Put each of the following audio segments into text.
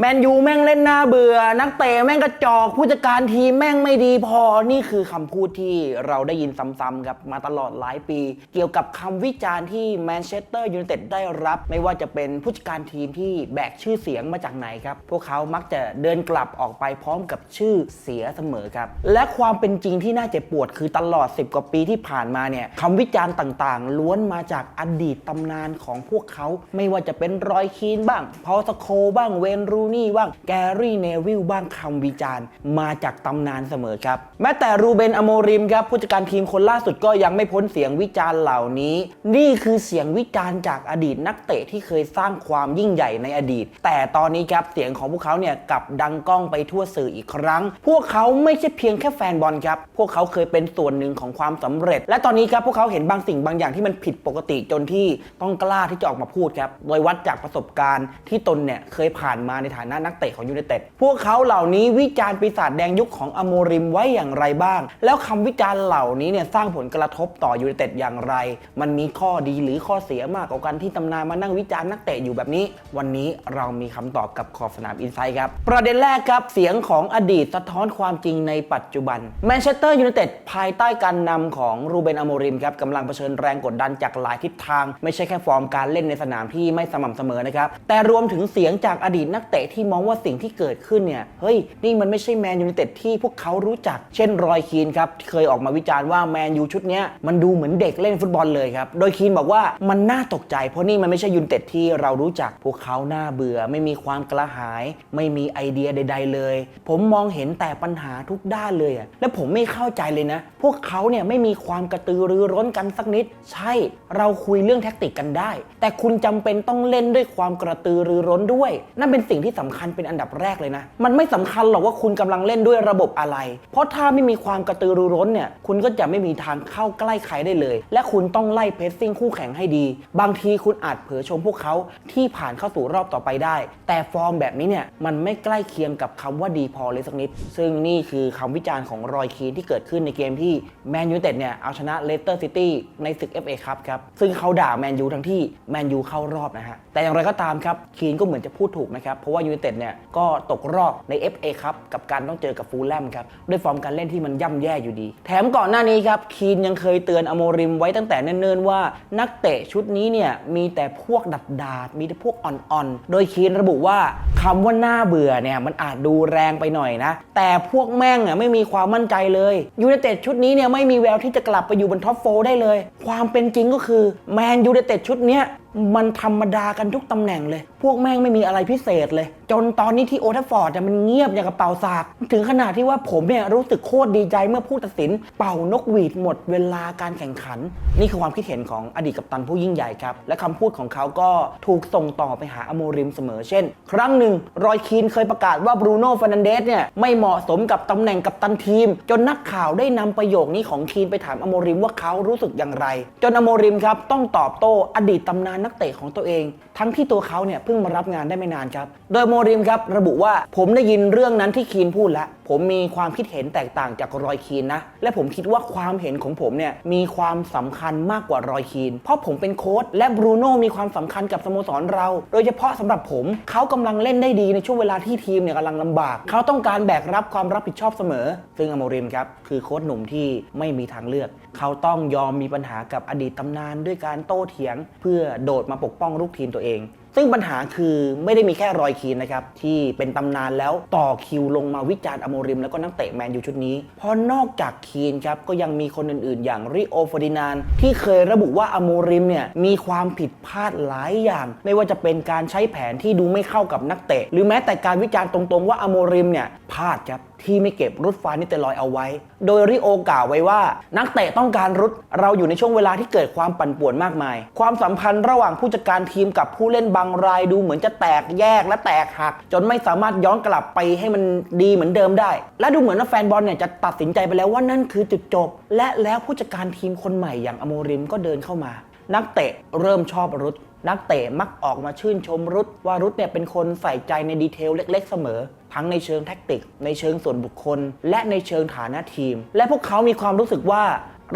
แมนยูแม่งเล่นหน้าเบื่อ นักเตะแม่งกระจอกผู้จัดการทีมแม่งไม่ดีพอนี่คือคำพูดที่เราได้ยินซ้ำๆครับมาตลอดหลายปี เกี่ยวกับคำวิจารณ์ที่แมนเชสเตอร์ยูไนเต็ดได้รับ ไม่ว่าจะเป็นผู้จัดการทีมที่แบกชื่อเสียงมาจากไหนครับ พวกเขามักจะเดินกลับออกไปพร้อมกับชื่อเสียเสมอครับ และความเป็นจริงที่น่าเจ็บปวดคือตลอด 10 กว่าปีที่ผ่านมาเนี่ยคำวิจารณ์ต่างๆ ล้วนมาจากอดีตตำนานของพวกเขา ไม่ว่าจะเป็นรอยคีนบ้างพอลสโคบ้างเวนรูนี่บ้างแกรี่เนวิลบ้างคำวิจารณ์ มาจากตำนานเสมอครับ แม้แต่รูเบนอโมริมครับผู้จัดการทีมคนล่าสุดก็ยังไม่พ้นเสียงวิจารณ์เหล่านี้ นี่คือเสียงวิจารณ์จากอดีตนักเตะที่เคยสร้างความยิ่งใหญ่ในอดีต แต่ตอนนี้ครับเสียงของพวกเขาเนี่ยกลับดังก้องไปทั่วสื่ออีกครั้ง พวกเขาไม่ใช่เพียงแค่แฟนบอลครับพวกเขาเคยเป็นส่วนหนึ่งของความสำเร็จ และตอนนี้ครับพวกเขาเห็นบางสิ่งบางอย่างที่มันผิดปกติจนที่ต้องกล้าที่จะออกมาพูดครับโดยวัดจากประสบการณ์ที่ตนเนี่ยเคยผ่านมาในฐานะนักเตะของยูไนเต็ดพวกเขาเหล่านี้วิจารณ์ปีศาจแดงยุคของอโมริมไว้อย่างไรบ้าง แล้วคำวิจารณ์เหล่านี้เนี่ยสร้างผลกระทบต่อยูไนเต็ดอย่างไร มันมีข้อดีหรือข้อเสียมากกว่าการที่ตำนานมานั่งวิจารณ์นักเตะอยู่แบบนี้ วันนี้เรามีคำตอบกับขอบสนามอินไซด์ครับประเด็นแรกครับเสียงของอดีตสะท้อนความจริงในปัจจุบันแมนเชสเตอร์ยูไนเต็ดภายใต้การนำของรูเบนอโมริมครับกำลังเผชิญแรงกดดันจากหลายทิศทาง ไม่ใช่แค่ฟอร์มการเล่นในสนามที่ไม่สม่ำเสมอนะครับแต่รวมถึงเสียงจากอดีตนักเตะที่มองว่าสิ่งที่เกิดขึ้นเนี่ยเฮ้ยนี่มันไม่ใช่แมนยูไนเต็ดที่พวกเขารู้จัก เช่นรอยคีนครับเคยออกมาวิจารณ์ว่าแมนยูชุดนี้มันดูเหมือนเด็กเล่นฟุตบอลเลยครับโดยคีนบอกว่ามันน่าตกใจ เพราะนี่มันไม่ใช่ยูไนเต็ดที่เรารู้จักพวกเขาหน้าเบื่อ ไม่มีความกระหาย ไม่มีไอเดียใด ๆ เลย ผมมองเห็นแต่ปัญหาทุกด้านเลยอะและผมไม่เข้าใจเลยนะ พวกเขาเนี่ยไม่มีความกระตือรือร้นกันสักนิด ใช่เราคุยเรื่องแท็กติกกันได้ แต่คุณจำเป็นต้องเล่นด้วยความกระตือรือร้นด้วย นั่นเป็นสิ่งที่สำคัญเป็นอันดับแรกเลยนะ มันไม่สำคัญหรอกว่าคุณกำลังเล่นด้วยระบบอะไร เพราะถ้าไม่มีความกระตือรือร้นเนี่ยคุณก็จะไม่มีทางเข้าใกล้ใครได้เลย และคุณต้องไล่เพสซิ่งคู่แข่งให้ดี บางทีคุณอาจเผลอชมพวกเขาที่ผ่านเข้าสู่รอบต่อไปได้ แต่ฟอร์มแบบนี้เนี่ยมันไม่ใกล้เคียงกับคำว่าดีพอเลยสักนิด ซึ่งนี่คือคำวิจารณ์ของรอยคีนที่เกิดขึ้นในเกมที่แมนยูเต็ดเนี่ยเอาชนะเลสเตอร์ซิตี้ในศึก FA ครับครับซึ่งเขาด่าแมนยูทั้งที่แมนยูเข้ารอบนะฮะแต่อย่างไรก็ตามครับคีนก็เหมือนจะพูดถูกนะครับเพราะว่ายูไนเต็ดเนี่ยก็ตกรอบใน FA ครับกับการต้องเจอกับฟูลแลมครับด้วยฟอร์มการเล่นที่มันย่ำแย่อยู่ดี แถมก่อนหน้านี้ครับคีนยังเคยเตือนอโมริมไว้ตั้งแต่เนิ่นๆว่านักเตะชุดนี้เนี่ยมีแต่พวกดัดดาดมีแต่พวกอ่อนๆ โดยคีนระบุว่าคำว่าน่าเบื่อเนี่ยมันอาจดูแรงไปหน่อยนะ แต่พวกแม่งอะไม่มีความมั่นใจเลยยูไนเต็ดชุดนี้เนี่ยไม่มีแววที่จะกลับไปอยู่บนท็อปโฟได้เลย ความเป็นจริงก็คือแมนยูไนเต็ดชุดเนี้ยมันธรรมดากันทุกตำแหน่งเลย พวกแม่งไม่มีอะไรพิเศษเลย จนตอนนี้ที่โอทัฟฟอร์ดเนี่ยมันเงียบอย่างกับเป่าสากถึงขนาดที่ว่าผมเนี่ยรู้สึกโคตรดีใจเมื่อผู้ตัดสิน เป่านกหวีดหมดเวลาการแข่งขัน นี่คือความคิดเห็นของอดีตกัปตันผู้ยิ่งใหญ่ครับ และคำพูดของเขาก็ถูกส่งต่อไปหาอโมริมเสมอเช่น ครั้งหนึ่งรอยคีนเคยประกาศว่าบรูโน่ฟ r นันเดสเนี่ยไม่เหมาะสมกับตำแหน่งกัปตันทีม จนนักข่าวได้นำประโยคนี้ของคีนไปถามอโมริมว่าเขารู้สึกอย่างไร จนอโมริมครับต้องตอบโต้อดีตตำนานนักเตะของตัวเอง ทั้งที่ตัวเขาเนี่ยเพิ่งมารับงานได้ไม่นานครับ โดยโมริมครับระบุว่าผมได้ยินเรื่องนั้นที่คีนพูดแล้ว ผมมีความคิดเห็นแตกต่างจากรอยคีนนะ และผมคิดว่าความเห็นของผมเนี่ยมีความสำคัญมากกว่ารอยคีน เพราะผมเป็นโค้ชและบรูโน่มีความสำคัญกับสโมสรเรา โดยเฉพาะสำหรับผมเขากำลังเล่นได้ดีในช่วงเวลาที่ทีมเนี่ยกำลังลำบาก เขาต้องการแบกรับความรับผิดชอบเสมอ ซึ่งอโมริมครับคือโค้ชหนุ่มที่ไม่มีทางเลือก เขาต้องยอมมีปัญหากับอดีตตำนานด้วยการโต้เถียง เพื่อโดดมาปกป้องลูกทีมตัวเอง ซึ่งปัญหาคือไม่ได้มีแค่รอยคีนนะครับ ที่เป็นตำนานแล้วต่อคิวลงมาวิจารณ์อโมริม แล้วก็นักเตะแมนยูชุดนี้ เพราะนอกจากคีนครับ ก็ยังมีคนอื่นๆ อย่างริโอฟอร์ดินานที่เคยระบุว่าอโมริมเนี่ยมีความผิดพลาดหลายอย่าง ไม่ว่าจะเป็นการใช้แผนที่ดูไม่เข้ากับนักเตะ หรือแม้แต่การวิจารณ์ตรงๆว่าอโมริมเนี่ยพลาดครับ ที่ไม่เก็บรุดฟานิเตลอยเอาไว้ โดยริโอกล่าวไว้ว่า นักเตะต้องการรุดเราอยู่ในช่วงเวลาที่เกิดความปั่นป่วนมากมาย ความสัมพันธ์ระหว่างผู้จัดการทีมกับผู้เล่นบางรายดูเหมือนจะแตกแยกและแตกหัก จนไม่สามารถย้อนกลับไปให้มันดีเหมือนเดิมได้ และดูเหมือนว่าแฟนบอลเนี่ยจะตัดสินใจไปแล้วว่านั่นคือจุดจบ และแล้วผู้จัดการทีมคนใหม่อย่างอโมริมก็เดินเข้ามา นักเตะเริ่มชอบรุด นักเตะมักออกมาชื่นชมรุดว่ารุดเนี่ยเป็นคนใส่ใจในดีเทลเล็ก ๆ เสมอ ทั้งในเชิงแท็กติก ในเชิงส่วนบุคคล และในเชิงฐานะทีม และพวกเขามีความรู้สึกว่า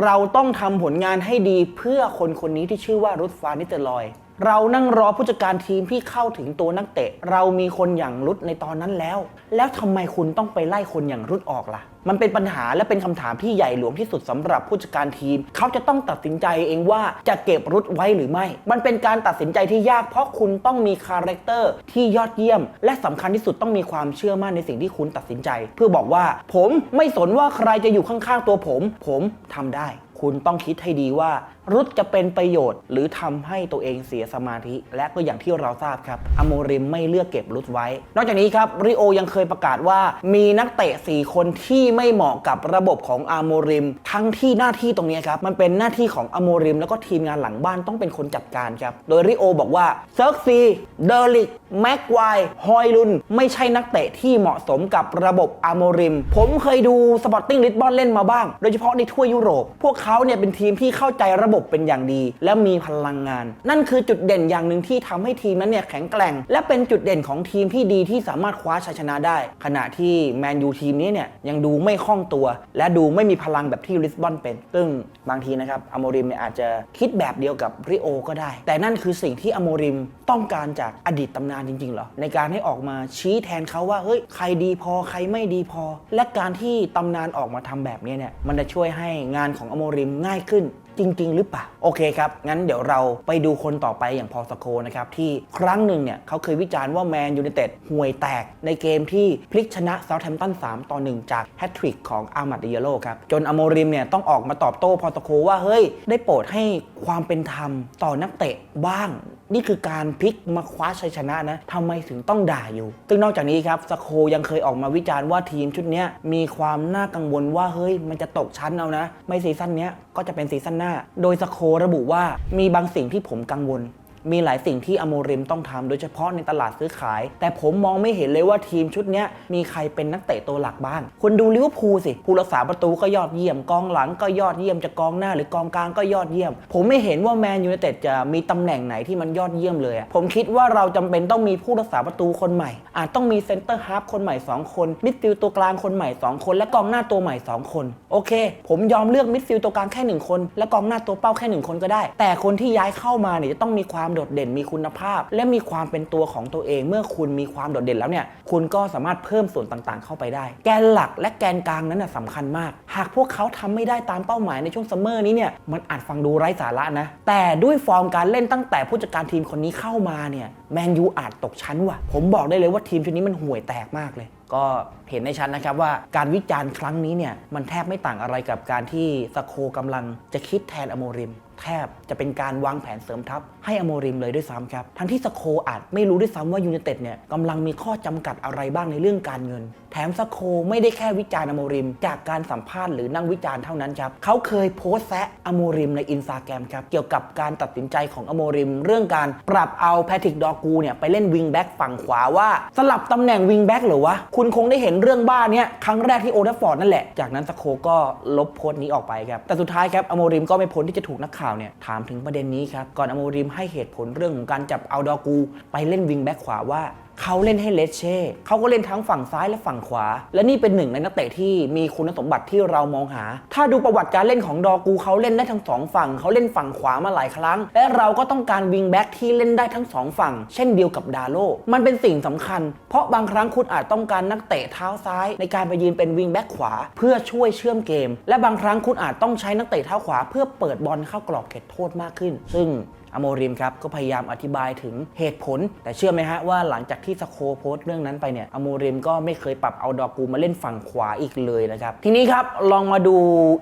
เราต้องทำผลงานให้ดีเพื่อคนคนนี้ที่ชื่อว่ารุดฟานิเตอร์ลอย เรานั่งรอผู้จัดการทีมที่เข้าถึงตัวนักเตะ เรามีคนอย่างรุดในตอนนั้นแล้ว แล้วทำไมคุณต้องไปไล่คนอย่างรุดออกล่ะ มันเป็นปัญหาและเป็นคำถามที่ใหญ่หลวงที่สุดสำหรับผู้จัดการทีม เขาจะต้องตัดสินใจเองว่าจะเก็บรุดไว้หรือไม่ มันเป็นการตัดสินใจที่ยากเพราะคุณต้องมีคาแรคเตอร์ที่ยอดเยี่ยม และสำคัญที่สุดต้องมีความเชื่อมั่นในสิ่งที่คุณตัดสินใจ เพื่อบอกว่าผมไม่สนว่าใครจะอยู่ข้างๆตัวผม ผมทำได้ คุณต้องคิดให้ดีว่ารุดจะเป็นประโยชน์ หรือทำให้ตัวเองเสียสมาธิ และก็อย่างที่เราทราบครับอโมริมไม่เลือกเก็บรุดไว้ นอกจากนี้ครับริโอยังเคยประกาศว่ามีนักเตะ 4 คนที่ไม่เหมาะกับระบบของอโมริม ทั้งที่หน้าที่ตรงนี้ครับมันเป็นหน้าที่ของอโมริม แล้วก็ทีมงานหลังบ้านต้องเป็นคนจัดการครับโดยริโอบอกว่าเซิร์กซีเดอร์ลิกแม็กไวฮอยลุนไม่ใช่นักเตะที่เหมาะสมกับระบบอโมริม ผมเคยดูสปอร์ติ้งลิสบอนเล่นมาบ้าง โดยเฉพาะในทั่วยุโรป พวกเขาเนี่ยเป็นทีมที่เข้าใจระบบเป็นอย่างดี และมีพลังงาน นั่นคือจุดเด่นอย่างหนึ่งที่ทำให้ทีมนั้นเนี่ยแข็งแกร่ง และเป็นจุดเด่นของทีมที่ดีที่สามารถคว้าชัยชนะได้ ขณะที่แมนยูทีมนี้เนี่ยยังดูไม่คล่องตัว และดูไม่มีพลังแบบที่ลิสบอนเป็น ซึ่งบางทีนะครับอโมริมเนี่ยอาจจะคิดแบบเดียวกับริโอก็ได้ แต่นั่นคือสิ่งที่อโมริมต้องการจากอดีตตำนานจริงๆหรอในการให้ออกมาชี้แทนเขาว่าเฮ้ยใครดีพอใครไม่ดีพอ และการที่ตำนานออกมาทำแบบนี้เนี่ยมันจะช่วยให้งานของอโมริมง่ายขึ้น จริง ๆ หรือเปล่า โอเคครับ งั้นเดี๋ยวเราไปดูคนต่อไปอย่างพอสโคนะครับ ที่ครั้งหนึ่งเนี่ยเขาเคยวิจารณ์ว่าแมนยูไนเต็ดห่วยแตกในเกมที่พลิกชนะเซาท์แฮมป์ตัน3ต่อ1จากแฮตทริกของอามัดเดียโลครับ จนอโมริมเนี่ยต้องออกมาตอบโต้พอสโคว่าเฮ้ยได้โปรดให้ความเป็นธรรมต่อนักเตะบ้าง นี่คือการพลิกมาคว้าชัยชนะนะทำไมถึงต้องด่าอยู่ ซึ่งนอกจากนี้ครับสโคยังเคยออกมาวิจารณ์ว่าทีมชุดนี้มีความน่ากังวลว่าเฮ้ยมันจะตกชั้นเอานะ ไม่ซีซั่นนี้ก็จะเป็นซีซั่นหน้า โดยสโคระบุว่ามีบางสิ่งที่ผมกังวล มีหลายสิ่งที่อโมริมต้องทำโดยเฉพาะในตลาดซื้อขาย แต่ผมมองไม่เห็นเลยว่าทีมชุดนี้มีใครเป็นนักเตะตัวหลักบ้างคุณดูลิเวอร์พูลสิผู้รักษาประตูก็ยอดเยี่ยมกองหลังก็ยอดเยี่ยมจะกองหน้าหรือกองกลางก็ยอดเยี่ยม ผมไม่เห็นว่าแมนยูไนเต็ดจะมีตำแหน่งไหนที่มันยอดเยี่ยมเลยผมคิดว่าเราจำเป็นต้องมีผู้รักษาประตูคนใหม่ อาจต้องมีเซนเตอร์ฮาร์ฟคนใหม่ 2 คนมิดฟิลด์ตัวกลางคนใหม่ 2 คน และกองหน้าตัวใหม่ 2 คน โอเค ผมยอมเลือกมิดฟิลด์ตัวกลางแค่หนึ่งคน และกองหน้าตัวเป้าแค่หนึ่งคนก็ได้ แต่คนที่ย้ายเข้ามาเนี่ยจะต้องมีความโดดเด่นมีคุณภาพ และมีความเป็นตัวของตัวเอง เมื่อคุณมีความโดดเด่นแล้วเนี่ยคุณก็สามารถเพิ่มส่วนต่างๆ เข้าไปได้ แกนหลักและแกนกลางนั้นนะสำคัญมาก หากพวกเขาทำไม่ได้ตามเป้าหมายในช่วงซัมเมอร์นี้เนี่ยมันอาจฟังดูไร้สาระนะ แต่ด้วยฟอร์มการเล่นตั้งแต่ผู้จัดการทีมคนนี้เข้ามาเนี่ยแมนยูอาจตกชั้นว่ะ ผมบอกได้เลยว่าทีมชุดนี้มันห่วยแตกมากเลยก็เห็นในชั้นนะครับว่าการวิจารณ์ครั้งนี้เนี่ยมันแทบไม่ต่างอะไรกับการที่สโคกำลังจะคิดแทนอโมริม แทบจะเป็นการวางแผนเสริมทัพให้อโมริมเลยด้วยซ้ำครับ ทั้งที่สโคอาจไม่รู้ด้วยซ้ำว่ายูไนเต็ดเนี่ยกำลังมีข้อจำกัดอะไรบ้างในเรื่องการเงิน แถมสโคไม่ได้แค่วิจารณ์อโมริม จากการสัมภาษณ์หรือนั่งวิจารณ์เท่านั้นครับเขาเคยโพสต์แซะอโมริมในอินสตาแกรมครับเกี่ยวกับการตัดสินใจของอโมริม เรื่องการปรับเอาแพทริกดอกูเนี่ยไปเล่นวิงแบ็กฝั่งขวาว่า สลับตำแหน่งวิงแบ็กหรอวะคุณคงได้เห็นเรื่องบ้านเนี้ยครั้งแรกที่โอเดฟอร์ดนั่นแหละจากนั้นสโคก็ลบโพสต์นี้ออกไปครับแต่สุดท้ายครับอโมริมก็ไม่พ้นที่จะถูกนักข่าวเนี่ยถามถึงประเด็นนี้ครับก่อนอโมริมให้เหตุผลเรื่องของการจับเอาดอกู ไปเล่นวิงแบ็กขวาว่า เขาเล่นให้เลเช่เขาก็เล่นทั้งฝั่งซ้ายและฝั่งขวา และนี่เป็นหนึ่งในนักเตะที่มีคุณสมบัติที่เรามองหา ถ้าดูประวัติการเล่นของดอกูเขาเล่นได้ทั้งสองฝั่งเขาเล่นฝั่งขวามาหลายครั้ง และเราก็ต้องการวิงแบ็กที่เล่นได้ทั้งสองฝั่ง เช่นเดียวกับดาโลมันเป็นสิ่งสำคัญ เพราะบางครั้งคุณอาจต้องการนักเตะเท้าซ้าย ในการไปยืนเป็นวิงแบ็กขวา เพื่อช่วยเชื่อมเกม และบางครั้งคุณอาจต้องใช้นักเตะเท้าขวา เพื่อเปิดบอลเข้ากรอบเขตโทษมากขึ้น ซึ่ง อโมริมครับก็พยายามอธิบายถึงเหตุผล แต่เชื่อไหมฮะว่าหลังจากที่สโคโพสต์เรื่องนั้นไปเนี่ยอโมริมก็ไม่เคยปรับเอาดอกูมาเล่นฝั่งขวาอีกเลยนะครับทีนี้ครับลองมาดู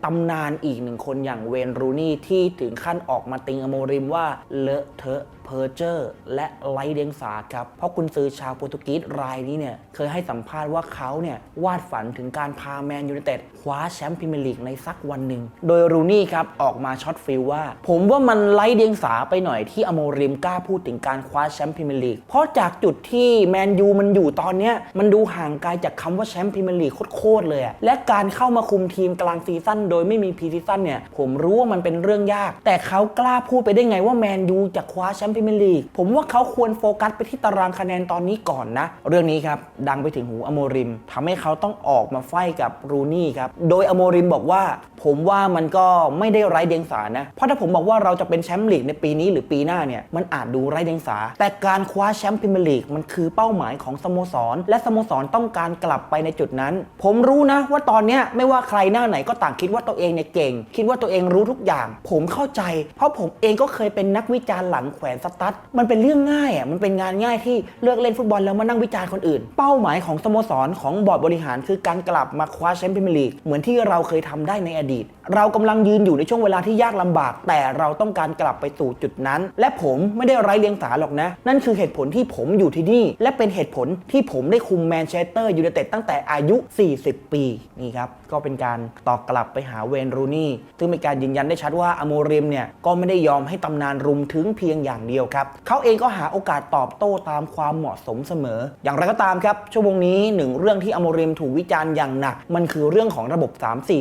ตำนานอีกหนึ่งคนอย่างเวนรูนี่ที่ถึงขั้นออกมาติงอโมริมว่าเลอะเทอะเพอร์เจอร์และไร้เดียงสาครับ เพราะคุณซื้อชาวโปรตุเกสรายนี้เนี่ย เคยให้สัมภาษณ์ว่าเขาเนี่ย วาดฝันถึงการพาแมนยูไนเต็ดคว้าแชมป์พรีเมียร์ลีกในสักวันหนึ่ง โดยรูนี่ครับ ออกมาช็อตฟิลว่า ผมว่ามันไร้เดียงสาไปหน่อยที่อโมริมกล้าพูดถึงการคว้าแชมป์พรีเมียร์ลีก เพราะจากจุดที่แมนยูมันอยู่ตอนเนี้ยมันดูห่างไกลจากคำว่าแชมป์พรีเมียร์ลีกโคตรเลยอะและการเข้ามาคุมทีมกลางซีซั่นโดยไม่มีพรีซีซั่นเนี่ยผมรู้ว่ามันเป็นเรื่องยาก แต่เขากล้าพูดไปได้ไงว่าแมนยูจะคว้าแชมป์พรีเมียร์ลีกผมว่าเขาควรโฟกัสไปที่ตารางคะแนนตอนนี้ก่อนนะ เรื่องนี้ครับดังไปถึงหูอโมริมทำให้เขาต้องออกมาไฟกับรูนี่ครับโดยอโมริมบอกว่า ผมว่ามันก็ไม่ได้ไร้เดียงสานะ เพราะถ้าผมบอกว่าเราจะเป็นแชมป์ลีกในปีนี้หรือปีหน้าเนี่ยมันอาจดูไร้เดียงสา แต่การคว้าแชมป์พรีเมียร์ลีกมันคือเป้าหมายของสโมสร และสโมสรต้องการกลับไปในจุดนั้น ผมรู้นะว่าตอนเนี้ยไม่ว่าใครหน้าไหนก็ต่างคิดว่าตัวเองเนี่ยเก่ง คิดว่าตัวเองรู้ทุกอย่าง ผมเข้าใจ เพราะผมเองก็เคยเป็นนักวิจารณ์หลังแขวนสตั๊ดมันเป็นเรื่องง่ายอะมันเป็นงานง่ายที่เลือกเล่นฟุตบอลแล้วมานั่งวิจารณ์คนอื่น เป้าหมายของสโมสรของบอร์ดบริหาร คือการกลับมาคว้าแชมป์พรีเมียร์ลีกเหมือนที่เราเคยทำได้ในอดีตเรากำลังยืนอยู่ในช่วงเวลาที่ยากลำบาก แต่เราต้องการกลับไปสู่จุดนั้น และผมไม่ได้ไร้เลียงสาหรอกนะ นั่นคือเหตุผลที่ผมอยู่ที่นี่ และเป็นเหตุผลที่ผมได้คุมแมนเชสเตอร์ยูไนเต็ดตั้งแต่อายุ 40 ปีนี่ครับก็เป็นการตอกกลับไปหาเวนรูนี่ซึ่งเป็นการยืนยันได้ชัดว่าอโมริมเนี่ยก็ไม่ได้ยอมให้ตำนานรุมถึงเพียงอย่างเดียวครับเขาเองก็หาโอกาสตอบโต้ตามความเหมาะสมเสมอ อย่างไรก็ตามครับชั่วโมงนี้หนึ่งเรื่องที่อโมริมถูกวิจารณ์อย่างหนัก มันคือเรื่องของระบบ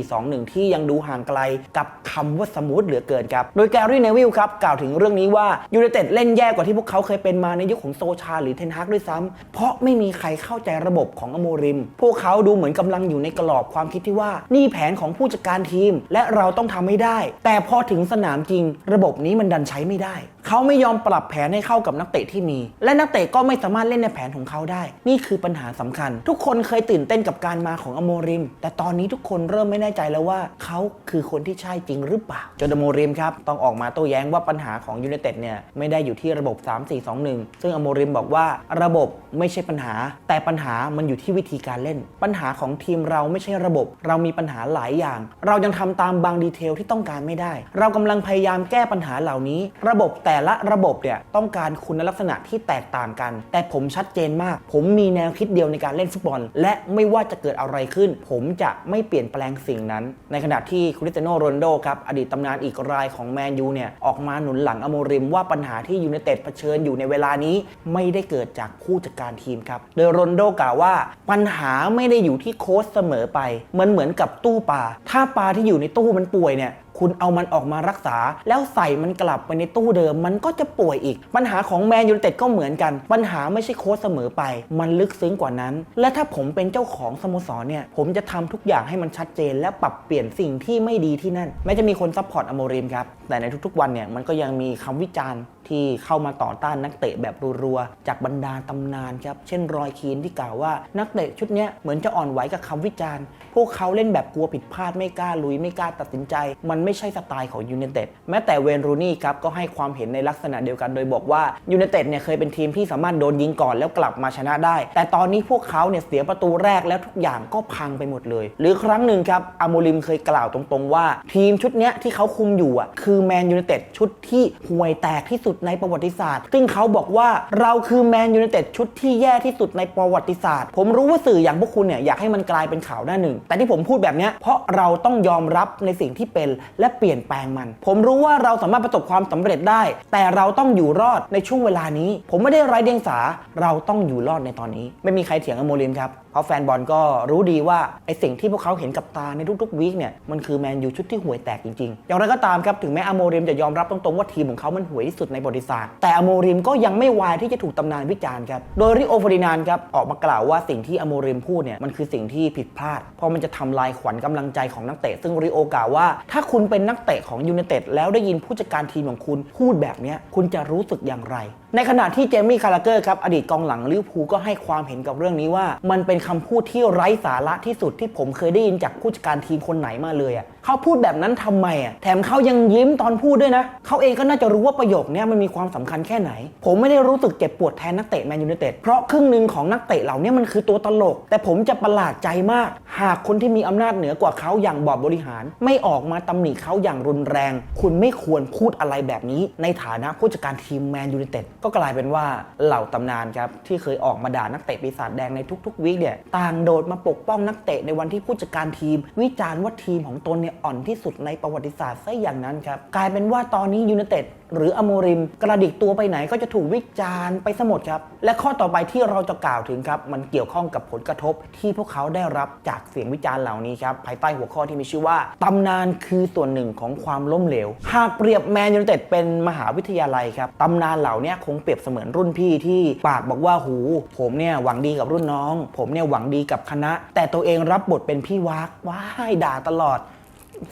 3-4-2-1 ที่ยังดูห่างไกลกับคำว่าสมูทเหลือเกินครับ โดยแกรี่เนวิลครับกล่าวถึงเรื่องนี้ว่ายูไนเต็ดเล่นแย่กว่าที่พวกเขาเคยเป็นมาในยุคของโซชาหรือเทนฮากด้วยซ้ำเพราะไม่มีใครเข้าใจระบบของอโมริม พวกเขาดูเหมือนกำลังอยู่ในกรอบความคิดที่ว่า นี่แผนของผู้จัดการทีม และเราต้องทำให้ได้ แต่พอถึงสนามจริง ระบบนี้มันดันใช้ไม่ได้ เขาไม่ยอมปรับแผนให้เข้ากับนักเตะที่มี และนักเตะก็ไม่สามารถเล่นในแผนของเขาได้ นี่คือปัญหาสำคัญ ทุกคนเคยตื่นเต้นกับการมาของอโมริม แต่ตอนนี้ทุกคนเริ่มไม่แน่ใจแล้วว่า เขขาคือคนที่ใช่จริงหรือเปล่าจนอโมริมครับต้องออกมาโต้แย้งว่าปัญหาของยูไนเต็ดเนี่ยไม่ได้อยู่ที่ระบบ 3-4-2-1 ซึ่งอโมริมบอกว่าระบบไม่ใช่ปัญหา แต่ปัญหามันอยู่ที่วิธีการเล่น ปัญหาของทีมเราไม่ใช่ระบบ เรามีปัญหาหลายอย่าง เรายังทำตามบางดีเทลที่ต้องการไม่ได้ เรากำลังพยายามแก้ปัญหาเหล่านี้ ระบบแต่ละระบบเนี่ยต้องการคุณลักษณะที่แตกต่างกัน แต่ผมชัดเจนมาก ผมมีแนวคิดเดียวในการเล่นฟุตบอล และไม่ว่าจะเกิดอะไรขึ้น ผมจะไม่เปลี่ยนแปลงสิ่งนั้น ในขณะที่คริสเตียโนโรนโดครับอดีตตำนานอีกรายของแมนยูเนี่ยออกมาหนุนหลังอโมริมว่าปัญหาที่ยูไนเต็ดเผชิญอยู่ในเวลานี้ไม่ได้เกิดจากผู้จัดการทีมครับโดยโรนโดกล่าวว่า ปัญหาไม่ได้อยู่ที่โค้ชเสมอไป มันเหมือนกับตู้ปลาถ้าปลาที่อยู่ในตู้มันป่วยเนี่ย คุณเอามันออกมารักษา แล้วใส่มันกลับไปในตู้เดิม มันก็จะป่วยอีก ปัญหาของแมนยูไนเต็ดก็เหมือนกัน ปัญหาไม่ใช่โค้ชเสมอไป มันลึกซึ้งกว่านั้น และถ้าผมเป็นเจ้าของสโมสรเนี่ย ผมจะทำทุกอย่างให้มันชัดเจน และปรับเปลี่ยนสิ่งที่ไม่ดีที่นั่นแม้จะมีคนซัพพอร์ตอโมริมครับ แต่ในทุกๆวันเนี่ยมันก็ยังมีคำวิจารณ์ที่เข้ามาต่อต้านนักเตะแบบรัวๆ จากบรรดาตำนานครับ เช่นรอยคีนที่กล่าวว่านักเตะชุดนี้เหมือนจะอ่อนไหวกับคำวิจารณ์ พวกเขาเล่นแบบกลัวผิดพลาดไม่กล้าลุยไม่กล้าตัดสินใจ มันไม่ใช่สไตล์ของยูไนเต็ดแม้แต่เวนรูนี่ครับก็ให้ความเห็นในลักษณะเดียวกันโดยบอกว่ายูไนเต็ดเนี่ยเคยเป็นทีมที่สามารถโดนยิงก่อนแล้วกลับมาชนะได้ แต่ตอนนี้พวกเขาเนี่ยเสียประตูแรกแล้วทุกอย่างก็พังไปหมดเลย หรือครั้งหนึ่งครับอาโมลิมเคยกล่าวตรงๆว่า ทีมชุดเนี้ยที่เขาคุมอยู่อะคือแมนยูไนเต็ดชุดที่ห่วยแตกที่สุดในประวัติศาสตร์ ซึ่งเขาบอกว่าเราคือแมนยูไนเต็ดชุดที่แย่ที่สุดในประวัติศาสตร์ ผมรู้ว่าสื่ออย่างพวกคุณเนี่ยอยากให้มันกลายเป็นข่าวหน้าหนึ่ง แต่ที่ผมพูดแบบเนี้ยเพราะเราต้องยอมรับในสิ่งที่เป็นและเปลี่ยนแปลงมัน ผมรู้ว่าเราสามารถประสบความสำเร็จได้ แต่เราต้องอยู่รอดในช่วงเวลานี้ ผมไม่ได้ไร้เดียงสาเราต้องอยู่รอดในตอนนี้ ไม่มีใครเถียงกับโมลินครับเพราะแฟนบอลก็รู้ดีว่าไอสิ่งที่พวกเขาเห็นกับตาในทุกๆวีคเนี่ยมันคือแมนยูชุดที่ห่วยแตกจริงๆ อย่างไรก็ตามครับถึงแม้อโมริมจะยอมรับตรงๆว่าทีมของเขามันห่วยที่สุดในประวัติศาสตร์แต่อโมริมก็ยังไม่วายที่จะถูกตำนานวิจารณ์ครับโดยริโอฟอร์ดินานครับออกมากล่าวว่าสิ่งที่อโมริมพูดเนี่ยมันคือสิ่งที่ผิดพลาด เพราะมันจะทำลายขวัญกำลังใจของนักเตะซึ่งริโอกล่าวว่า ถ้าคุณเป็นนักเตะของยูเนเต็ดแล้วได้ยินผู้จัดการทีมของคุณพูดแบบนี้คุณจะรู้สึกอย่างไร ในขณะที่เจมี่คาราเกอร์ครับอดีตกองหลังลิเวอร์พูลก็ให้ความเห็นกับเรื่องนี้ว่า มันเป็นคำพูดที่ไร้สาระที่สุดที่ผมเคยได้ยินจากผู้จัดการทีมคนไหนมาเลยอะเขาพูดแบบนั้นทำไมอะแถมเขายังยิ้มตอนพูดด้วยนะเขาเองก็น่าจะรู้ว่าประโยคนี้มันมีความสำคัญแค่ไหน ผมไม่ได้รู้สึกเจ็บปวดแทนนักเตะแมนยูไนเต็ดเพราะครึ่งหนึ่งของนักเตะเหล่านี้มันคือตัวตลก แต่ผมจะประหลาดใจมาก หากคนที่มีอำนาจเหนือกว่าเขาอย่างบอร์ดบริหาร ไม่ออกมาตำหนิเขาอย่างรุนแรง คุณไม่ควรพูดอะไรแบบนี้ ในฐานะผู้จัดการทีมแมนยูไนเต็ดก็กลายเป็นว่าเหล่าตำนานครับที่เคยออกมาด่านักเตะปีศาจแดงในทุกๆวีคเนี่ยต่างโดดมาปกป้องนักเตะในวันที่ผู้จัดการทีม วิจารณ์ว่าทีมของตนเนี่ยอ่อนที่สุดในประวัติศาสตร์ซะอย่างนั้นครับกลายเป็นว่าตอนนี้ยูไนเต็ดหรืออโมริม กระดิกตัวไปไหนก็จะถูกวิจารณ์ไปสมดครับ และข้อต่อไปที่เราจะกล่าวถึงครับ มันเกี่ยวข้องกับผลกระทบที่พวกเขาได้รับจากเสียงวิจารณ์เหล่านี้ครับ ภายใต้หัวข้อที่มีชื่อว่า ตำนานคือส่วนหนึ่งของความล้มเหลว หากเปรียบแมนยูไนเต็ดเป็นมหาวิทยาลัยครับตำนานเหล่านี้คงเปรียบเสมือนรุ่นพี่ที่ปากบอกว่าหู ผมเนี่ยหวังดีกับรุ่นน้อง ผมเนี่ยหวังดีกับคณะ แต่ตัวเองรับบทเป็นพี่วักว้ายด่าตลอด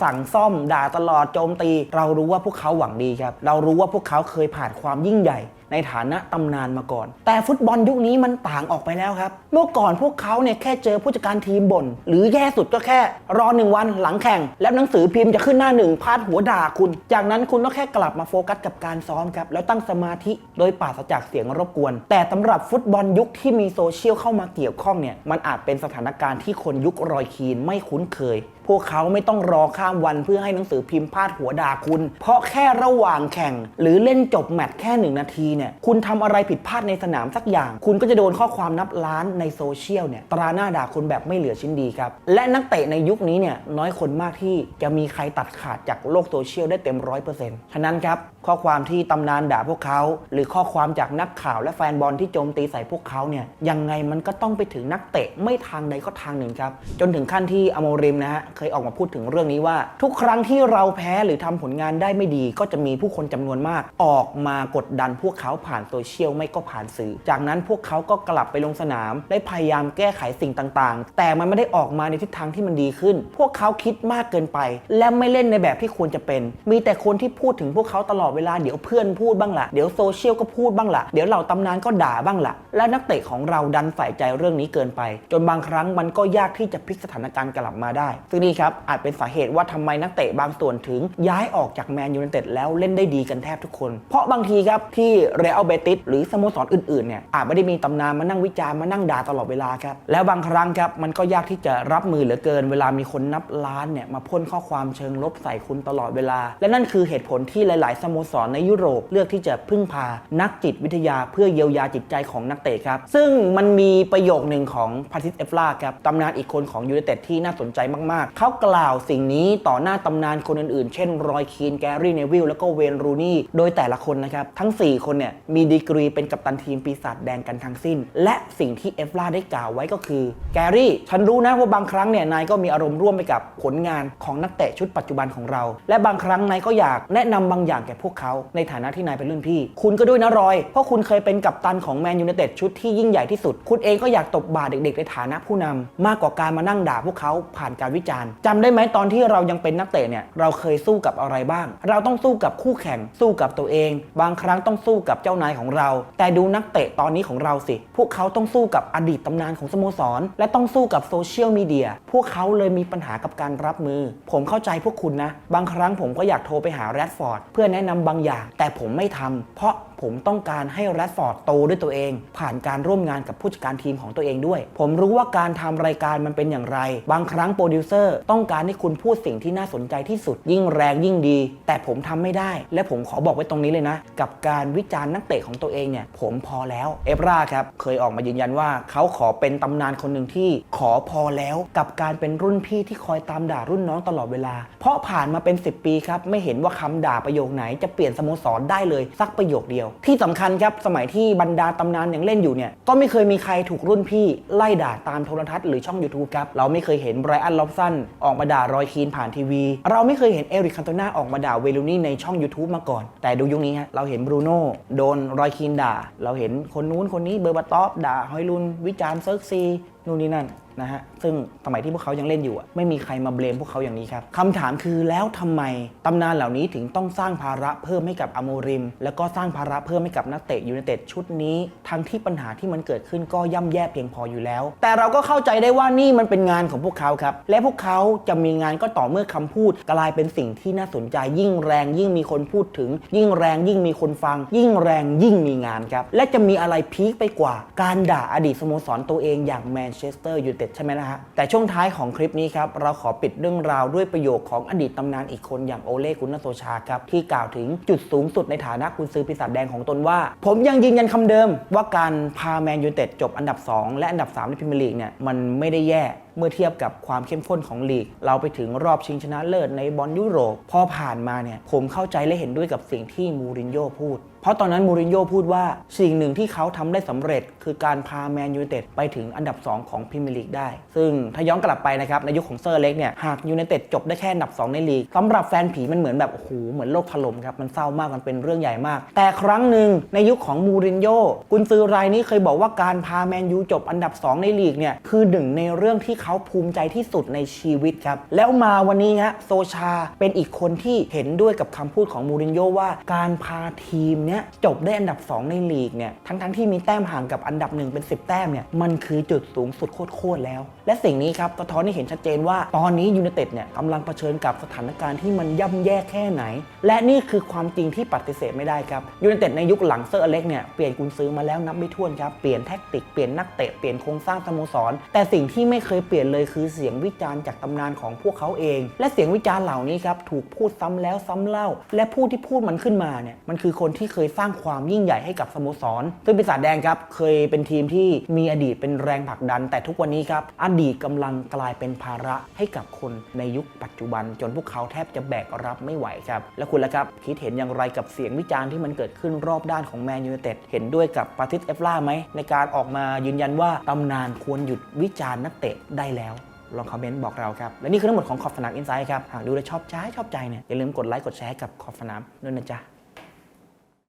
สั่งซ่อมด่าตลอดโจมตี เรารู้ว่าพวกเขาหวังดีครับ เรารู้ว่าพวกเขาเคยผ่านความยิ่งใหญ่ ในฐานะตำนานมาก่อน แต่ฟุตบอลยุคนี้มันต่างออกไปแล้วครับ เมื่อก่อนพวกเขาเนี่ยแค่เจอผู้จัดการทีมบ่น หรือแย่สุดก็แค่รอหนึ่งวันหลังแข่ง แล้วหนังสือพิมพ์จะขึ้นหน้าหนึ่งพาดหัวด่าคุณ จากนั้นคุณก็แค่กลับมาโฟกัสกับการซ้อมครับแล้วตั้งสมาธิโดยปราศจากเสียงรบกวน แต่สำหรับฟุตบอลยุคที่มีโซเชียลเข้ามาเกี่ยวข้องเนี่ยมันอาจเป็นสถานการณ์ที่คนยุครอยคีนไม่คุ้นเคย พวกเขาไม่ต้องรอข้ามวันเพื่อให้หนังสือพิมพ์พาดหัวด่าคุณ เพราะแค่ระหว่างแข่ง หรือเล่นจบแมตช์แค่หนึ่งนาทีเนี่ยคุณทำอะไรผิดพลาดในสนามสักอย่าง คุณก็จะโดนข้อความนับล้านในโซเชียลเนี่ยตราหน้าด่าคุณแบบไม่เหลือชิ้นดีครับ และนักเตะในยุคนี้เนี่ยน้อยคนมากที่จะมีใครตัดขาดจากโลกโซเชียลได้เต็มร้อยเปอร์เซ็นต์ฉะนั้นครับข้อความที่ตำนานด่าพวกเขา หรือข้อความจากนักข่าวและแฟนบอลที่โจมตีใส่พวกเขาเนี่ยยังไงมันก็ต้องไปถึงนักเตะไม่ทางใดก็ทางหนึ่งครับจนถึงขั้นที่อโมริมนะฮะเคยออกมาพูดถึงเรื่องนี้ว่า ทุกครั้งที่เราแพ้หรือทำผลงานได้ไม่ดี ก็จะมีผู้คนจำนวนมาก ออกมากดดันพวกเขาผ่านโซเชียลไม่ก็ผ่านสื่อ จากนั้นพวกเขาก็กลับไปลงสนาม ได้พยายามแก้ไขสิ่งต่างๆ แต่มันไม่ได้ออกมาในทิศทางที่มันดีขึ้น พวกเขาคิดมากเกินไป และไม่เล่นในแบบที่ควรจะเป็น มีแต่คนที่พูดถึงพวกเขาตลอดเวลาเดี๋ยวเพื่อนพูดบ้างละเดี๋ยวโซเชียลก็พูดบ้างละเดี๋ยวเหล่าตำนานก็ด่าบ้างละและนักเตะของเราดันใส่ใจเรื่องนี้เกินไป จนบางครั้งมันก็ยากที่จะพลิกสถานการณ์กลับมาได้ซึ่งนี่ครับอาจเป็นสาเหตุว่าทำไมนักเตะบางส่วนถึงย้ายออกจากแมนยูไนเต็ดแล้วเล่นได้ดีกันแทบทุกคน เพราะบางทีครับที่เรอัลเบติสหรือสโมสรอื่นๆเนี่ยอาจไม่ได้มีตำนานมานั่งวิจารณ์มานั่งด่าตลอดเวลาครับแล้วบางครั้งครับมันก็ยากที่จะรับมือเหลือเกิน เวลามีคนนับล้านเนี่ยมาพ่นข้อความเชิงลบใส่คุณตลอดเวลา และนั่นคือเหตุผลที่หลาย ๆ สโมสรในยุโรปเลือกที่จะพึ่งพานักจิตวิทยาเพื่อเยียวยาจิตใจของนักเตะครับ ซึ่งมันมีประโยคหนึ่งของพาทิสเอฟลาครับตำนานอีกคนของยูไนเต็ดที่น่าสนใจมาก ๆเขากล่าวสิ่งนี้ต่อหน้าตำนานคนอื่นๆ เช่นรอยคีนแกรี่เนวิลแล้วก็เวนรูนี่ โดยแต่ละคนนะครับ ทั้ง 4 คนเนี่ยมีดีกรีเป็นกัปตันทีมปีศาจแดงกันทั้งสิ้น และสิ่งที่เอฟลาได้กล่าวไว้ก็คือ แกรี่ ฉันรู้นะว่าบางครั้งเนี่ยนายก็มีอารมณ์ร่วมไปกับผลงานของนักเตะชุดปัจจุบันของเรา และบางครั้งนายก็อยากแนะนำบางอย่างแก่พวกเขาในฐานะที่นายเป็นรุ่นพี่ คุณก็ด้วยนะรอย เพราะคุณเคยเป็นกัปตันของแมนยูไนเต็ดชุดที่ยิ่งใหญ่ที่สุด คุณเองก็อยากตบบาเด็ก ๆ ในฐานะผู้นำมากกว่าการมานั่งด่าพวกเขาผ่านการวิจารณจำได้ไหมตอนที่เรายังเป็นนักเตะเนี่ยเราเคยสู้กับอะไรบ้าง เราต้องสู้กับคู่แข่งสู้กับตัวเอง บางครั้งต้องสู้กับเจ้านายของเรา แต่ดูนักเตะตอนนี้ของเราสิ พวกเขาต้องสู้กับอดีตตำนานของสโมสร และต้องสู้กับโซเชียลมีเดียพวกเขาเลยมีปัญหากับการรับมือ ผมเข้าใจพวกคุณนะ บางครั้งผมก็อยากโทรไปหาแรดฟอร์ดเพื่อแนะนำบางอย่าง แต่ผมไม่ทำเพราะ ผมต้องการให้แรดฟอร์ดโตด้วยตัวเอง ผ่านการร่วมงานกับผู้จัดการทีมของตัวเองด้วย ผมรู้ว่าการทำรายการมันเป็นอย่างไร บางครั้งโปรดิวเซอร์ต้องการให้คุณพูดสิ่งที่น่าสนใจที่สุด ยิ่งแรงยิ่งดี แต่ผมทำไม่ได้ และผมขอบอกไว้ตรงนี้เลยนะ กับการวิจารณ์นักเตะของตัวเองเนี่ยผมพอแล้วเอฟราครับเคยออกมายืนยันว่าเขาขอเป็นตำนานคนหนึ่งที่ขอพอแล้วกับการเป็นรุ่นพี่ที่คอยตามด่ารุ่นน้องตลอดเวลา เพราะผ่านมาเป็น 10 ปีครับไม่เห็นว่าคำด่าประโยคไหนจะเปลี่ยนสโมสรได้เลยสักประโยคเดียวที่สำคัญครับสมัยที่บรรดาตำนานยังเล่นอยู่เนี่ยก็ไม่เคยมีใครถูกรุ่นพี่ไล่ด่าตามโทรทัศน์หรือช่อง YouTube ครับเราไม่เคยเห็นไบรอันล็อบสันออกมาด่ารอยคีนผ่านทีวี เราไม่เคยเห็นเอริกคันโตนาออกมาด่าเวลูนี่ในช่อง YouTube มาก่อน แต่ดูยุคนี้ฮะเราเห็นบรูโน่โดนรอยคีนด่า เราเห็นคนนู้นคนนี้เบอร์บาตอฟด่าฮอยลุนวิจารณ์เซิร์กซีนู่นนี่นั่น นะฮะซึ่งสมัยที่พวกเขายังเล่นอยู่ไม่มีใครมาเบลมพวกเขาอย่างนี้ครับคำถามคือแล้วทำไมตำนานเหล่านี้ถึงต้องสร้างภาระเพิ่มให้กับอโมริม แล้วก็สร้างภาระเพิ่มให้กับนักเตะยูไนเต็ดชุดนี้ ทั้งที่ปัญหาที่มันเกิดขึ้นก็ย่ำแย่เพียงพออยู่แล้ว แต่เราก็เข้าใจได้ว่านี่มันเป็นงานของพวกเขาครับและพวกเขาจะมีงานก็ต่อเมื่อคำพูดกลายเป็นสิ่งที่น่าสนใจยิ่งแรง ยิ่งมีคนพูดถึง ยิ่งแรงยิ่งมีคนฟัง ยิ่งแรงยิ่งมีงานครับและจะมีอะไรพีคไปกว่า การด่าอดีตสโมสรตัวเองอย่างแมนเชสเตอร์ยูไนเต็ดใช่ไหมล่ะฮะ แต่ช่วงท้ายของคลิปนี้ครับ เราขอปิดเรื่องราวด้วยประโยคของอดีตตำนานอีกคนอย่างโอเล่กุนโซชาครับ ที่กล่าวถึงจุดสูงสุดในฐานะกุนซือปีศาจแดงของตนว่า ผมยังยืนยันคำเดิม ว่าการพาแมนยูเต็ดจบอันดับ 2 และอันดับ 3 ในพรีเมียร์ลีกเนี่ยมันไม่ได้แย่เมื่อเทียบกับความเข้มข้นของลีก เราไปถึงรอบชิงชนะเลิศในบอลยุโรปพอผ่านมาเนี่ยผมเข้าใจและเห็นด้วยกับสิ่งที่มูรินโญ่พูด ราะตอนนั้นมูรินโญ่พูดว่าสิ่งหนึ่งที่เขาทำได้สำเร็จ คือการพาแมนยูไนเต็ดไปถึงอันดับ 2 ของพรีเมียร์ลีกได้ ซึ่งถ้าย้อนกลับไปนะครับในยุคของเซอร์เล็กเนี่ยหากยูไนเต็ดจบได้แค่อันดับ 2 ในลีกสำหรับแฟนผีมันเหมือนแบบโอ้โหเหมือนโลกถล่มครับมันเศร้ามากมันเป็นเรื่องใหญ่มาก แต่ครั้งหนึ่งในยุคของมูรินโญ่กุนซือรายนี้เคยบอกว่าการพาแมนยูจบอันดับ 2 ในลีกเนี่ยคือหนึ่งในเรื่องที่เขาภูมิใจที่สุดในชีวิตครับแล้วมาวันนี้ฮะโซชาเป็นอีกคนที่เห็นด้วยกับคำพูดของมูรินโญ่ว่าการพาทีมเนี้ยจบได้อันดับ 2 ในลีกเนี่ยทั้งๆที่มีแต้มห่างกับอันดับหนึ่งเป็น 10 แต้มเนี่ยมันคือจุดสูงสุดโคตรๆแล้ว และสิ่งนี้ครับสะท้อนให้เห็นชัดเจนว่าตอนนี้ยูไนเต็ดเนี่ยกำลังเผชิญกับสถานการณ์ที่มันย่ำแย่แค่ไหน และนี่คือความจริงที่ปฏิเสธไม่ได้ครับยูไนเต็ดในยุคหลังเซอร์อเล็กเนี่ยเปลี่ยนกุนซื้อมาแล้วนับไม่ถ้วนครับเปลี่ยนแท็กติกเปลี่ยนนักเตะเปลี่ยนโครงสร้างสโมสร แต่สิ่งที่ไม่เคยเปลี่ยนเลยคือเสียงวิจารณ์จากตำนานของพวกเขาเอง และเสียงวิจารณ์เหล่านี้ครับถูกพูดซ้ำแล้วซ้ำเล่า และผู้ที่พูดมันขึ้นมาเนี่ยมันคือคนที่เคยสร้างความยิ่งใหญ่ให้กับสโมสร ซึ่งปีศาจแดงครับเคยเป็นทีมที่มีอดีตเป็นแรงผลักดัน แต่ทุกวันนี้ครับอดีตกำลังกลายเป็นภาระให้กับคนในยุคปัจจุบัน จนพวกเขาแทบจะแบกรับไม่ไหวครับ และคุณล่ะครับคิดเห็นอย่างไรกับเสียงวิจารณ์ที่มันเกิดขึ้นรอบด้านของแมนยูไนเต็ดเห็นด้วยกับปาติสเอฟล่าไหมในการออกมายืนยันว่าตำนานควรหยุดวิจารณ์นักเตะได้แล้วลองคอมเมนต์บอกเราครับ และนี่คือทั้งหมดของขอบสนามอินไซด์ครับ หากดูแลชอบใจชอบใจเนี่ยอย่าลืมกดไลค์กดแชร์กับขอบสนามด้วยนะจ๊ะ